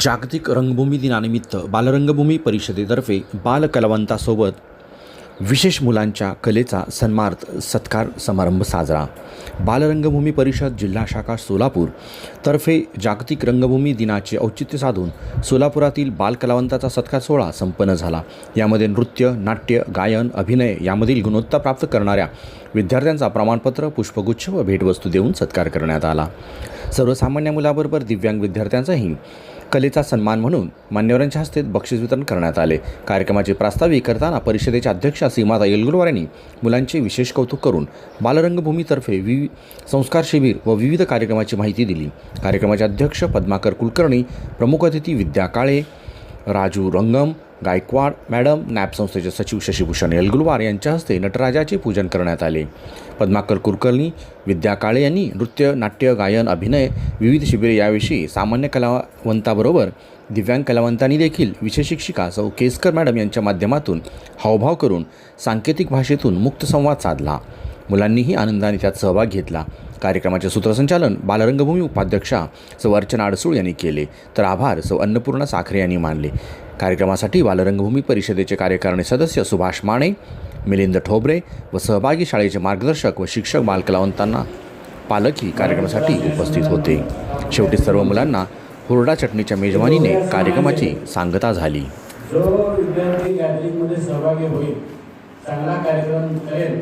जागतिक रंगभूमी दिनानिमित्त बालरंगभूमी परिषदेतर्फे बालकलावंतासोबत विशेष मुलांच्या कलेचा सन्मार्थ सत्कार समारंभ साजरा. बालरंगभूमी परिषद जिल्हा शाखा सोलापूर तर्फे जागतिक रंगभूमी दिनाचे औचित्य साधून सोलापुरातील बालकलावंताचा सत्कार सोहळा संपन्न झाला. यामध्ये नृत्य नाट्य गायन अभिनय यामधील गुणवत्ता प्राप्त करणाऱ्या विद्यार्थ्यांचा प्रमाणपत्र पुष्पगुच्छ व भेटवस्तू देऊन सत्कार करण्यात आला. सर्वसामान्य मुलाबरोबर दिव्यांग विद्यार्थ्यांचाही कलेचा सन्मान म्हणून मान्यवरांच्या हस्ते बक्षीस वितरण करण्यात आले. कार्यक्रमाचे प्रास्ताविक करताना परिषदेच्या अध्यक्षा सीमाता येलगुरवार यांनी मुलांचे विशेष कौतुक करून बालरंगभूमीतर्फे विवि संस्कार शिबिर व विविध कार्यक्रमाची माहिती दिली. कार्यक्रमाचे अध्यक्ष पद्माकर कुलकर्णी प्रमुख अतिथी विद्या काळे राजू रंगम गायकवाड मॅडम नॅप संस्थेचे सचिव शशिभूषण येलगुलवार यांच्या हस्ते नटराजाचे पूजन करण्यात आले. पद्माकर कुलकर्णी विद्या काळे यांनी नृत्य नाट्य गायन अभिनय विविध शिबिरे याविषयी सामान्य कलावंताबरोबर दिव्यांग कलावंतांनी देखील विशेष शिक्षिका सौ केसकर मॅडम यांच्या माध्यमातून हावभाव करून सांकेतिक भाषेतून मुक्त संवाद साधला. मुलांनीही आनंदाने त्यात सहभाग घेतला. कार्यक्रमाचे सूत्रसंचालन बालरंगभूमी उपाध्यक्षा सौ अर्चना अडसूळ यांनी केले. तर आभार सौ अन्नपूर्णा साखरे यांनी मानले. कार्यक्रमासाठी बालरंगभूमी परिषदेचे कार्यकारिणी सदस्य सुभाष माने मिलिंद ठोबरे व सहभागी शाळेचे मार्गदर्शक व शिक्षक बालकलावंतांना पालकही कार्यक्रमासाठी उपस्थित होते. शेवटी सर्व मुलांना हुरडा चटणीच्या मेजवानीने कार्यक्रमाची सांगता झाली. जो विद्यार्थी गॅदरिंगमध्ये सहभागी होईल चांगला कार्यक्रम करेल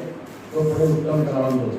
ఒక ప్రభుత్వం ప్రారంభం